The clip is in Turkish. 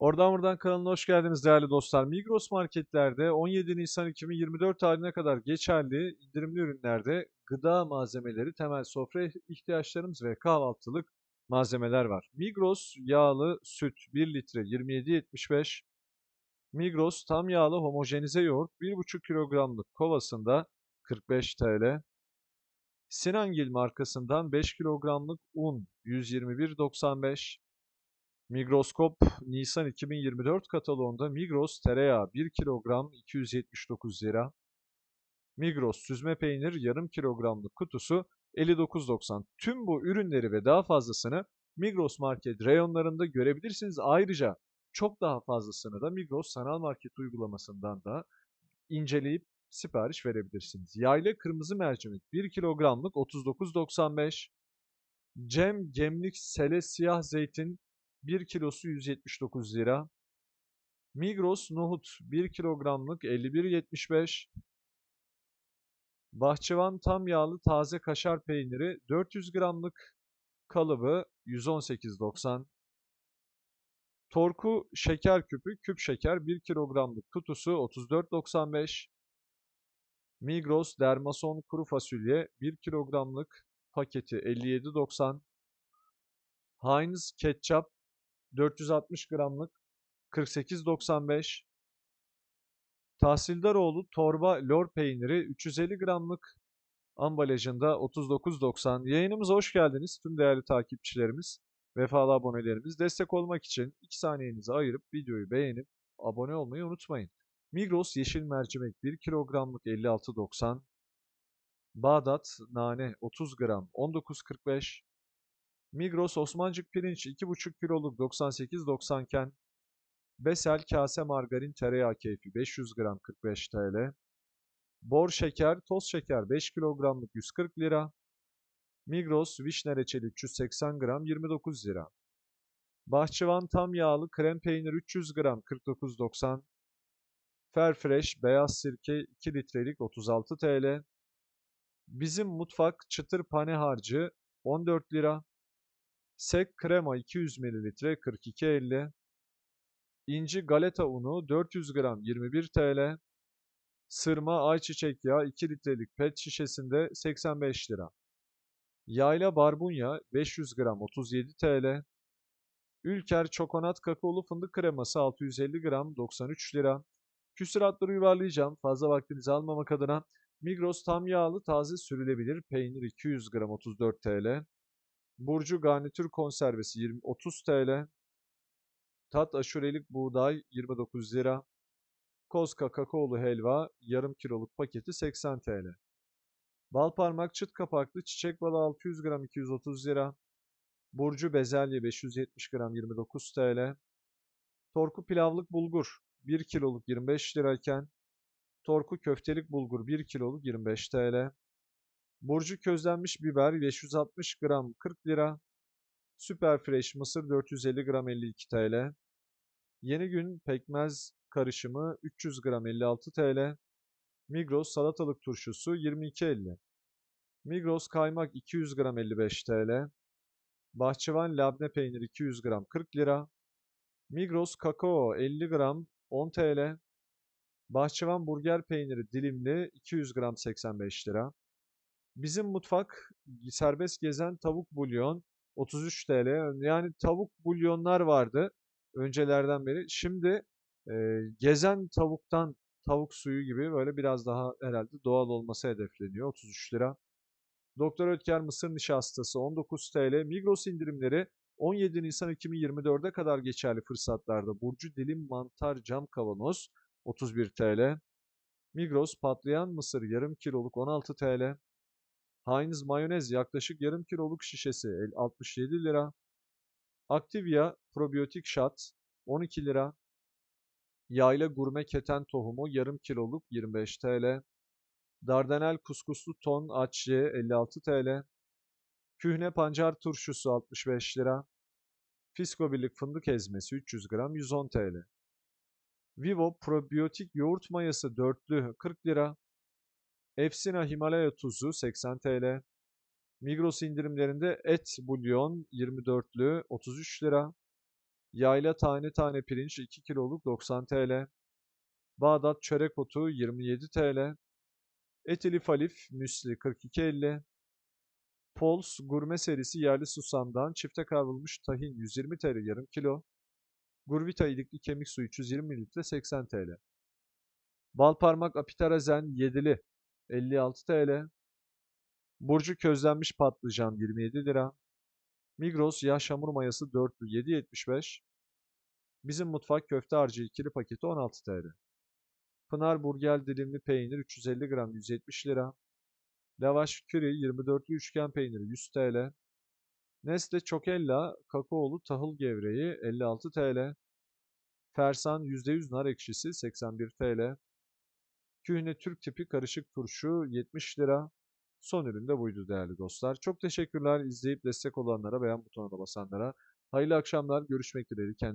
Oradan buradan kanalına hoş geldiniz değerli dostlar. Migros marketlerde 17 Nisan 2024 tarihine kadar geçerli indirimli ürünlerde gıda malzemeleri, temel sofra ihtiyaçlarımız ve kahvaltılık malzemeler var. Migros yağlı süt 1 litre 27.75. Migros tam yağlı homojenize yoğurt 1,5 kilogramlık kovasında 45 TL. Sinangil markasından 5 kilogramlık un 121.95. Migroskop Nisan 2024 kataloğunda Migros tereyağı 1 kilogram 279 lira. Migros süzme peynir yarım kilogramlık kutusu 59.90. Tüm bu ürünleri ve daha fazlasını Migros market reyonlarında görebilirsiniz. Ayrıca çok daha fazlasını da Migros sanal market uygulamasından da inceleyip sipariş verebilirsiniz. Yayla kırmızı mercimek 1 kilogramlık 39.95. Cem gemlik sele siyah zeytin 1 kilosu 179 lira. Migros nohut 1 kilogramlık 51.75. Bahçıvan tam yağlı taze kaşar peyniri 400 gramlık kalıbı 118.90. Torku şeker küpü küp şeker 1 kilogramlık kutusu 34.95. Migros Dermason kuru fasulye 1 kilogramlık paketi 57.90. Heinz ketçap 460 gramlık 48.95. Tahsildaroğlu torba lor peyniri 350 gramlık ambalajında 39.90. Yayınımıza hoş geldiniz tüm değerli takipçilerimiz, vefalı abonelerimiz. Destek olmak için 2 saniyenizi ayırıp videoyu beğenip abone olmayı unutmayın. Migros yeşil mercimek 1 kilogramlık 56.90. Bağdat nane 30 gram 19.45. Migros Osmancık pirinç 2,5 kiloluk 98.90 iken Besel kase margarin tereyağı keyfi 500 gram 45 TL. Bor şeker, toz şeker 5 kilogramlık 140 lira. Migros vişne reçeli 380 gram 29 lira. Bahçıvan tam yağlı krem peynir 300 gram 49.90. Fairfresh beyaz sirke 2 litrelik 36 TL. Bizim mutfak çıtır pane harcı 14 lira. Sek krema 200 ml 42.50. İnci galeta unu 400 gram 21 TL. Sırma ayçiçek yağı 2 litrelik pet şişesinde 85 lira. Yayla barbunya 500 gram 37 TL. Ülker çokonat kakaolu fındık kreması 650 gram 93 lira. Küsuratları yuvarlayacağım fazla vaktinizi almamak adına. Migros tam yağlı taze sürülebilir peynir 200 gram 34 TL. Burcu garnitür konservesi 20, 30 TL. Tat aşurelik buğday 29 lira. Koska kakaolu helva yarım kiloluk paketi 80 TL. Bal parmak çıt kapaklı çiçek balı 600 gram 230 lira. Burcu bezelye 570 gram 29 TL. Torku pilavlık bulgur 1 kiloluk 25 lirayken Torku köftelik bulgur 1 kiloluk 25 TL. Burcu közlenmiş biber 560 gram 40 lira. Süper fresh mısır 450 gram 52 TL. Yeni gün pekmez karışımı 300 gram 56 TL. Migros salatalık turşusu 22.50. Migros kaymak 200 gram 55 TL. Bahçıvan labne peynir 200 gram 40 lira. Migros kakao 50 gram 10 TL. Bahçıvan burger peyniri dilimli 200 gram 85 lira. Bizim mutfak serbest gezen tavuk bulyon 33 TL. Yani tavuk bulyonlar vardı öncelerden beri. Şimdi e, gezen tavuktan tavuk suyu gibi böyle biraz daha herhalde doğal olması hedefleniyor. 33 lira. Doktor Ötker mısır nişastası 19 TL. Migros indirimleri 17 Nisan 2024'e kadar geçerli fırsatlarda Burcu Dilim Mantar Cam Kavanoz 31 TL. Migros patlayan mısır yarım kiloluk 16 TL. Heinz mayonez yaklaşık yarım kiloluk şişesi 67 lira. Activia probiyotik shot 12 lira. Yayla gurme keten tohumu yarım kiloluk 25 TL. Dardanel kuskuslu ton açye 56 TL. Kühne pancar turşusu 65 lira. Fisko birlik fındık ezmesi 300 gram 110 TL. Vivo probiyotik yoğurt mayası dörtlü 40 lira. Efsina Himalaya tuzu 80 TL. Migros indirimlerinde et bulyon 24'lü 33 lira. Yayla tane tane pirinç 2 kiloluk 90 TL. Bağdat çörek otu 27 TL. Etilif Alif müsli 42.50. Pols gurme serisi yerli susamdan çifte kavrulmuş tahin 120 TL yarım kilo. Gurvita ilikli kemik suyu 320 mililitre 80 TL. Balparmak apitarazen yedili 56 TL. Burcu közlenmiş patlıcan 27 lira. Migros yaş hamur mayası dörtlü 7.75. Bizim mutfak köfte harcı ikili paketi 16 TL. Pınar burgel dilimli peynir 350 gram 170 lira. Lavaş küri 24'lü üçgen peyniri 100 TL. Nestle Çokella kakaolu tahıl gevreği 56 TL. Fersan %100 nar ekşisi 81 TL. Kühne Türk tipi karışık turşu 70 lira. Son ürün de buydu değerli dostlar. Çok teşekkürler izleyip destek olanlara, beğen butonuna basanlara. Hayırlı akşamlar, görüşmek dileğiyle.